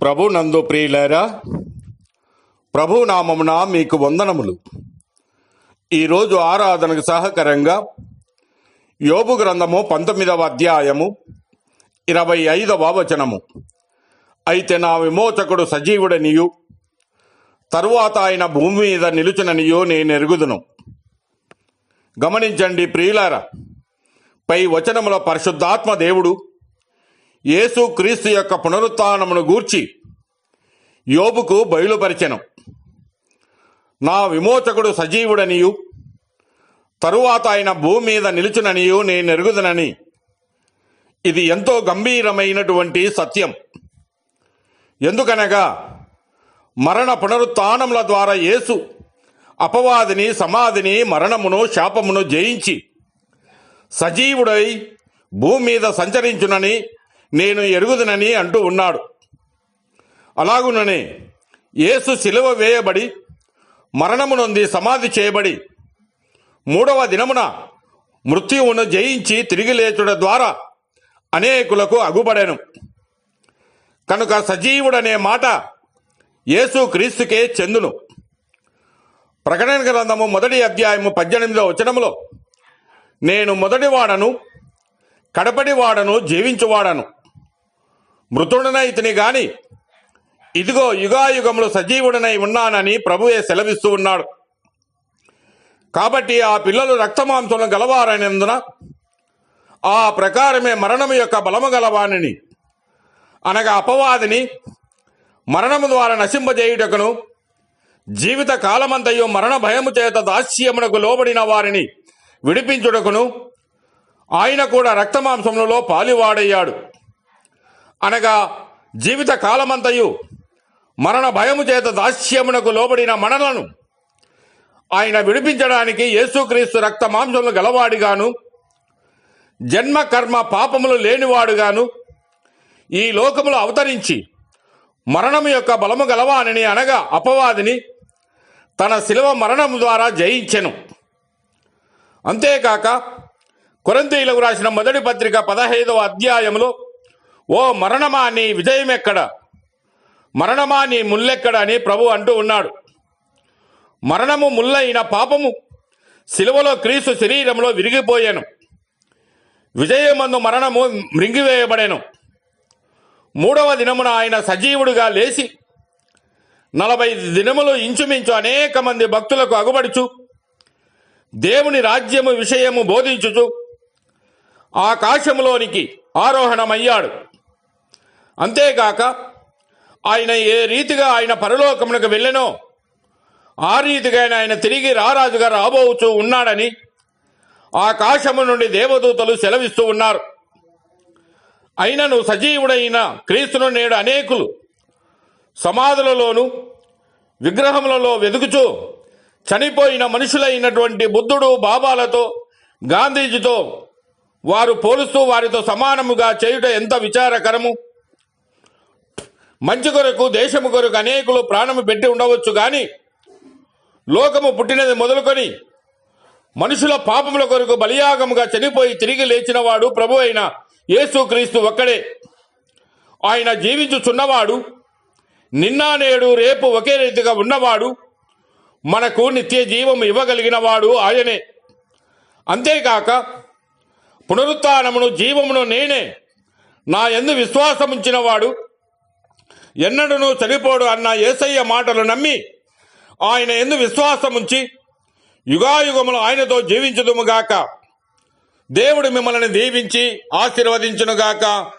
ప్రభు నందు ప్రియులారా ప్రభు నామమున మీకు వందనములు. ఈరోజు ఆరాధనకు సహకరంగా యోబు గ్రంథము పంతొమ్మిదవ అధ్యాయము ఇరవై ఐదవ వచనము. అయితే నా విమోచకుడు సజీవుడనియు తరువాత ఆయన భూమి మీద నిలుచుననియో నేను ఎరుగుదును. గమనించండి ప్రియులారా పై వచనముల పరిశుద్ధాత్మ దేవుడు యేసు క్రీస్తు యొక్క పునరుత్నమును గూర్చి యోబుకు బయలుపరిచెను. నా విమోచకుడు సజీవుడనియు తరువాత ఆయన భూమి మీద నిలుచుననియు నేను ఎరుగుదనని ఇది ఎంతో గంభీరమైనటువంటి సత్యం. ఎందుకనగా మరణ పునరుత్నముల ద్వారా యేసు అపవాదిని సమాధిని మరణమును శాపమును జయించి సజీవుడై భూమి మీద సంచరించునని నేను ఎరుగుదునని అంటూ ఉన్నాడు. అలాగుననే యేసు సిలువ వేయబడి మరణము నొంది సమాధి చేయబడి మూడవ దినమున మృత్యువును జయించి తిరిగి లేచుట ద్వారా అనేకులకు అగుపడెను. కనుక సజీవుడనే మాట యేసు క్రీస్తుకే చెందును. ప్రకటన గ్రంథము మొదటి అధ్యాయము పద్దెనిమిదవ వచనములో నేను మొదటివాడను కడపటివాడను జీవించువాడను. మృతుడనైతిని గాని ఇదిగో యుగాయుగములు సజీవుడనై ఉన్నానని ప్రభువే సెలవిస్తూ ఉన్నాడు. కాబట్టి ఆ పిల్లలు రక్తమాంసములు గలవారైనందున ఆ ప్రకారమే మరణము యొక్క బలము గలవానిని అనగా అపవాదిని మరణము ద్వారా నశింపజేయుటకును జీవిత కాలమంతయు మరణ భయము చేత దాస్యమునకు లోబడిన వారిని విడిపించుటకును ఆయన కూడా రక్తమాంసములలో పాలివాడయ్యాడు. అనగా జీవిత కాలమంతయు మరణ భయము చేత దాస్యమునకు లోబడిన మనలను ఆయన విడిపించడానికి యేసుక్రీస్తు రక్త మాంసములు గలవాడిగాను జన్మ కర్మ పాపములు లేనివాడుగాను ఈ లోకములో అవతరించి మరణము యొక్క బలము గలవానని అనగా అపవాదిని తన శిలవ మరణము ద్వారా జయించెను. అంతేకాక కొరంతీలకు రాసిన మొదటి పత్రిక పదహైదవ అధ్యాయంలో ఓ మరణమా నీ విజయమెక్కడ? మరణమా నీ ముల్లెక్కడ అని ప్రభు అంటూ ఉన్నాడు. మరణము ముల్లైన పాపము. శిలువలో క్రీస్తు శరీరంలో విరిగిపోయాను. విజయమందు మరణము మృంగివేయబడెను. మూడవ దినమున ఆయన సజీవుడుగా లేచి నలభై దినములు ఇంచుమించు అనేక మంది భక్తులకు అగుబడుచు దేవుని రాజ్యము విషయము బోధించుచు ఆకాశములోనికి ఆరోహణమయ్యాడు. అంతేగాక ఆయన ఏ రీతిగా ఆయన పరలోకమునకు వెళ్ళెనో ఆ రీతిగా ఆయన తిరిగి రారాజుగా రాబోచు ఉన్నాడని ఆకాశము నుండి దేవదూతలు సెలవిస్తూ ఉన్నారు. అయినను సజీవుడైన క్రీస్తును నేడు అనేకులు సమాధులలోను విగ్రహములలో వెతుకుచూ చనిపోయిన మనుషులైనటువంటి బుద్ధుడు బాబాలతో గాంధీజీతో వారు పోలుస్తూ వారితో సమానముగా చేయుట ఎంత విచారకరము? మంచి కొరకు దేశము కొరకు అనేకులు ప్రాణము పెట్టి ఉండవచ్చు కానీ లోకము పుట్టినది మొదలుకొని మనుషుల పాపముల కొరకు బలియాగముగా చనిపోయి తిరిగి లేచినవాడు ప్రభు అయిన యేసుక్రీస్తు ఒక్కడే. ఆయన జీవించుచున్నవాడు నిన్న నేడు రేపు ఒకే రీతిగా ఉన్నవాడు మనకు నిత్య జీవం ఇవ్వగలిగిన వాడు ఆయనే. అంతేకాక పునరుత్నమును జీవమును నేనే నా ఎందు విశ్వాసముంచిన ఎన్నడూనూ చనిపోడు అన్న ఏసయ్య మాటలు నమ్మి ఆయన ఎందు విశ్వాసముంచి యుగాయుగములు ఆయనతో జీవించదుముగాక. దేవుడు మిమ్మల్ని దీవించి ఆశీర్వదించునుగాక.